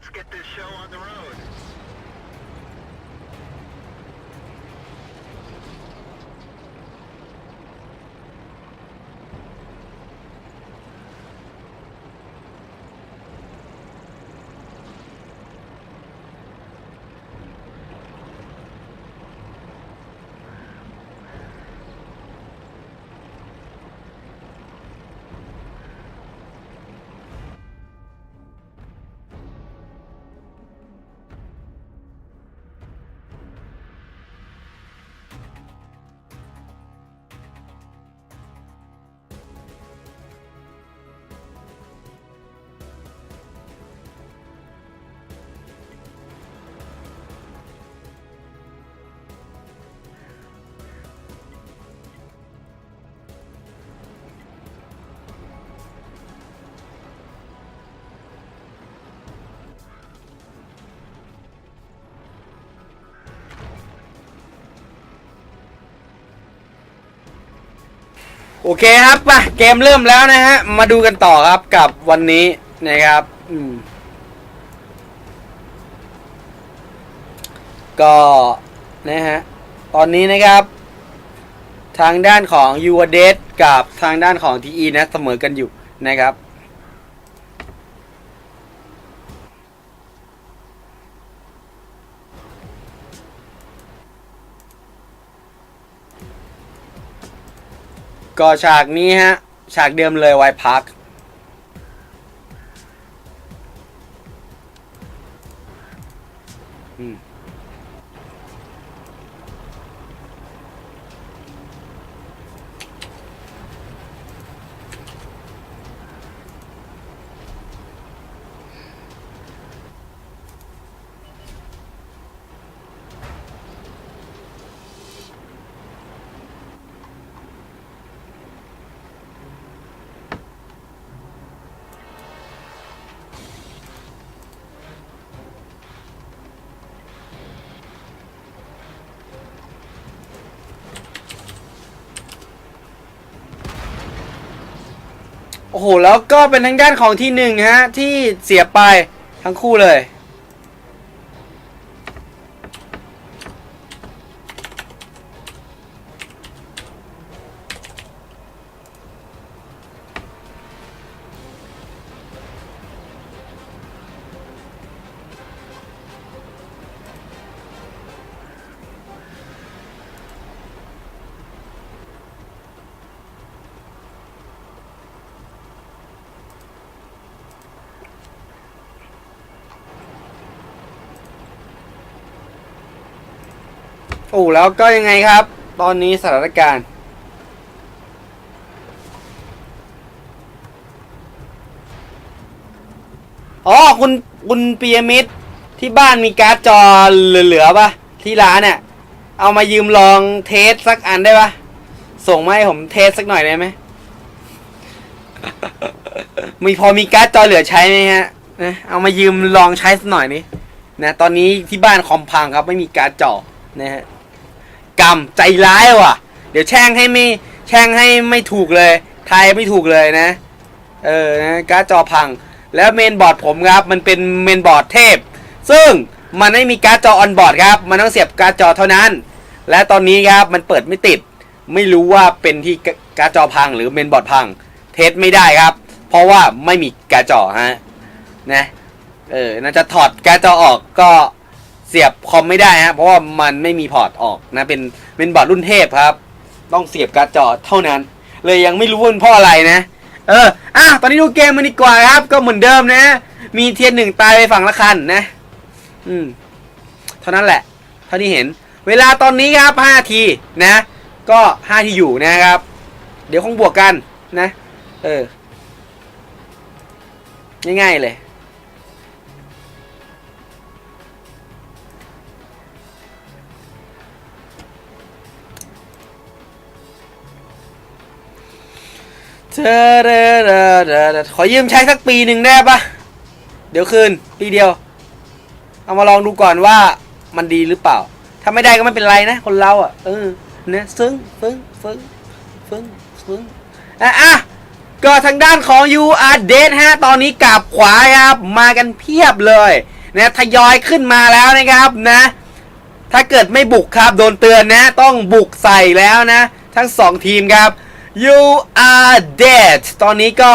let's get this show on the road. อเคครับป่ะเกมเริ่มแล้วนะฮะ มาดูกันต่อครับกับวันนี้นะครับอืมก็นะฮะ ตอนนี้นะครับ ทางด้านของ u ู d e d กับทางด้านของทีนะเสมอกันอยู่นะครับ ก็ฉากนี้ฮะ ฉากเดิมเลยไวพัก โอ้โห แล้วก็เป็นทางด้านของที่หนึ่งฮะ ที่เสียไปทั้งคู่เลย โอ้แล้วก็ยังไงครับ ตอนนี้สถานการณ์ อ๋อคุณคุณปียมิตรที่บ้านมีการ์ดจอเหลือๆปะที่ร้านเนี่ยเอามายืมลองเทสสักอันได้ปะส่งมาให้ผมเทสสักหน่อยได้ไหมมีพอมีการ์ดจอเหลือใช้ไหมฮะนะเอามายืมลองใช้สักหน่อยนี่นะตอนนี้ที่บ้านคอมพังครับไม่มีการ์ดจอนะฮะ กรรมใจร้ายว่ะ เดี๋ยวแช่งให้ไม่แช่งให้ไม่ถูกเลยทายไม่ถูกเลยนะ เออนะการ์ดจอพัง แล้วเมนบอร์ดผมครับ มันเป็นเมนบอร์ดเทพ ซึ่งมันไม่มีการ์ดจอออนบอร์ดครับ มันต้องเสียบการ์ดจอเท่านั้น และตอนนี้ครับมันเปิดไม่ติด ไม่รู้ว่าเป็นที่การ์ดจอพังหรือเมนบอร์ดพัง เทสไม่ได้ครับ เพราะว่าไม่มีการ์ดจอฮะนะเออน่าจะถอดการ์ดจอออกก็ เสียบคอมไม่ได้ฮะเพราะว่ามันไม่มีพอร์ตออกนะเป็นเป็นบอร์ดรุ่นเทพครับ ต้องเสียบการ์ดจอเท่านั้น เลยยังไม่รู้ว่าเป็นเพราะอะไรนะ เอออะตอนนี้ดูเกมมันดีกว่าครับ ก็เหมือนเดิมนะ มีเทียนหนึ่งตายไปฝั่งละคันนะ อืม เท่านั้นแหละ เท่าที่เห็น เวลาตอนนี้ครับ5ทีนะ ก็5ทีอยู่นะครับ เดี๋ยวคงบวกกันนะ เออ ง่ายๆเลย เธอเดอเดอเดอเดอขอยืมใช้สักปีหนึ่งได้ปะเดี๋ยวคืนปีเดียว เอามาลองดูก่อนว่ามันดีหรือเปล่า ถ้าไม่ได้ก็ไม่เป็นไรนะ คนเราอะ เออนะซึ้งซึ้งซึ้งซึ้งซึ้งอะอะก็ทางด้านของ u r d e a d ฮะ ตอนนี้กลับขวาครับ มากันเพียบเลยนะทยอยขึ้นมาแล้วนะครับนะ ถ้าเกิดไม่บุกครับ โดนเตือนนะ ต้องบุกใส่แล้วนะ ทั้งสองทีมครับ you are dead ตอนนี้ก็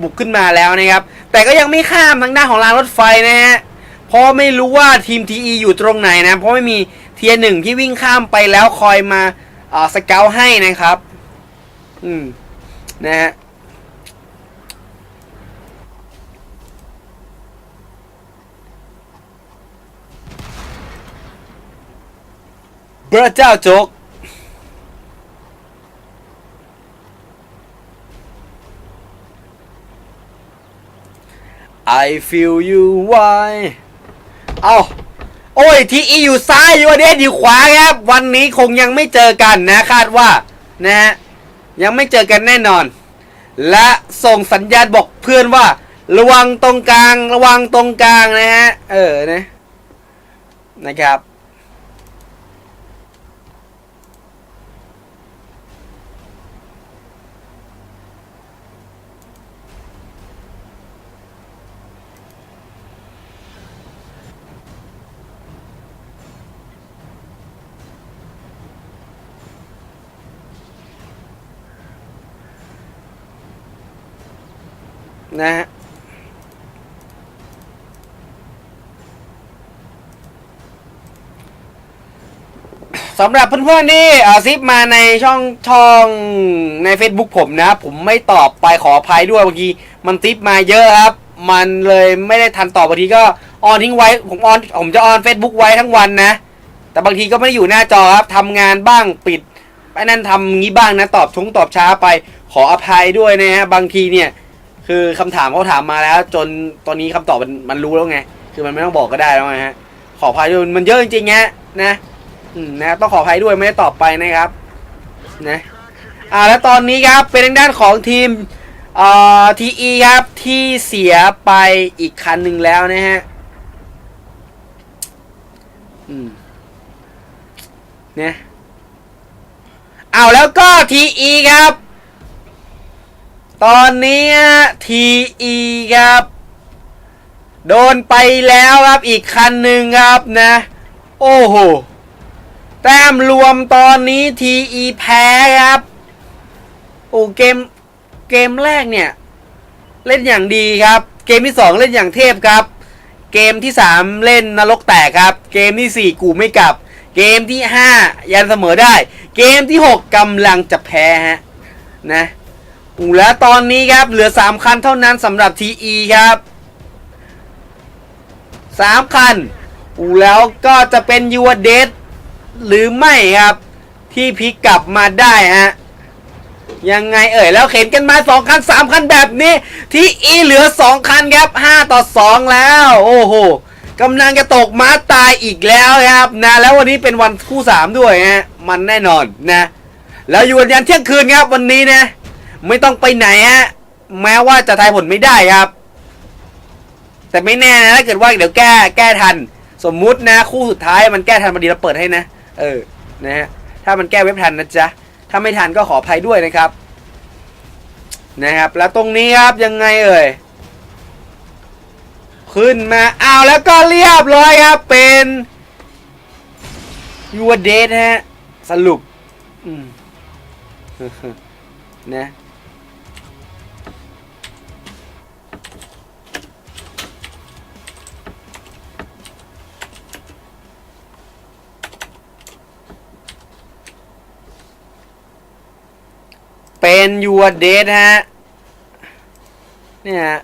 บุกขึ้นมาแล้วนะครับ แต่ก็ยังไม่ข้ามทางด้านของรางรถไฟนะฮะ เพราะไม่รู้ว่าทีม TE อยู่ตรงไหนนะ เพราะไม่มีเทียหนึ่งที่วิ่งข้ามไปแล้วคอยมาสเกลให้นะครับ อืม นะฮะพระเจ้าโจก I feel you why เอาโอ้ยทีอีอยู่ซ้ายอยู่เดสอยู่ขวาครับ วันนี้คงยังไม่เจอกันนะคาดว่านะฮะยังไม่เจอกันแน่นอน และส่งสัญญาณบอกเพื่อนว่า ระวังตรงกลาง ระวังตรงกลางนะฮะ เออนะนะครับ นะฮะสำหรับเพื่อนๆที่อซิปมาในช่องช่องใน Facebook ผมนะ ผมไม่ตอบไปขออภัยด้วยบางทีมันซิปมาเยอะครับ มันเลยไม่ได้ทันตอบบางทีก็ออนทิ้งไว้ผมออนผมจะออน Facebook ไว้ทั้งวันนะ แต่บางทีก็ไม่ได้อยู่หน้าจอครับทำงานบ้างปิดไอ้นั่นทำงี้บ้างนะ ตอบชงตอบช้าไปขออภัยด้วยนะฮะบางทีเนี่ย คือคำถามเขาถามมาแล้ว จนตอนนี้คำตอบมันมันรู้แล้วไง คือมันไม่ต้องบอกก็ได้แล้วไงฮะ ขออภัยด้วยมันเยอะจริงๆฮะนะอืมนะต้องขออภัยด้วยไม่ได้ตอบไปนะครับนะอ่าแล้วตอนนี้ครับเป็นทางด้านของทีมเอ่อทีอีครับที่เสียไปอีกคันหนึ่งแล้วนะฮะอืมเนี่ยเอาแล้วก็ทีอีครับ ตอนนี้ทีอีครับ โดนไปแล้วครับอีกคันหนึ่งครับนะ โอ้โห แต้มรวมตอนนี้ TE แพ้ครับ โอ้เกมเกมแรกเนี่ย เล่นอย่างดีครับ เกมที่2เล่นอย่างเทพครับ เกมที่3เล่นนรกแตกครับ เกมที่4กูไม่กลับ เกมที่5ยันเสมอได้ เกมที่6กำลังจะแพ้ฮะนะ อูแล้วตอนนี้ครับ เหลือ 3 คันเท่านั้นสำหรับ TE ครับ 3 คันอูแล้วก็จะเป็นยูเดสหรือไม่ครับ ที่พลิกกลับมาได้ฮะยังไงเอ่ยแล้วเข็นกันมา2คัน3คันแบบนี้ ที่อีเหลือ 2 คันครับ 5 ต่อ 2 แล้ว โอ้โหกำลังจะตกม้าตายอีกแล้วครับนะแล้ววันนี้เป็นวันคู่ 3 ด้วยฮะมันแน่นอนนะ แล้วอยู่กันยันเที่ยงคืนครับวันนี้นะ ไม่ต้องไปไหนฮะแม้ว่าจะทายผลไม่ได้ครับ แต่ไม่แน่นะถ้าเกิดว่าเดี๋ยวแก้แก้ทัน สมมุตินะ คู่สุดท้ายมันแก้ทันพอดีเราเปิดให้นะ เออนะฮะถ้ามันแก้เว็บทันนะจ๊ะถ้าไม่ทันก็ขออภัยด้วยนะครับ นะครับ แล้วตรงนี้ครับยังไงเอ่ยขึ้นมาอ้าวแล้วก็เรียบร้อยครับเป็นยูเดทฮะสรุปนะ เป็นยูเดทฮะเนี่ยฮะ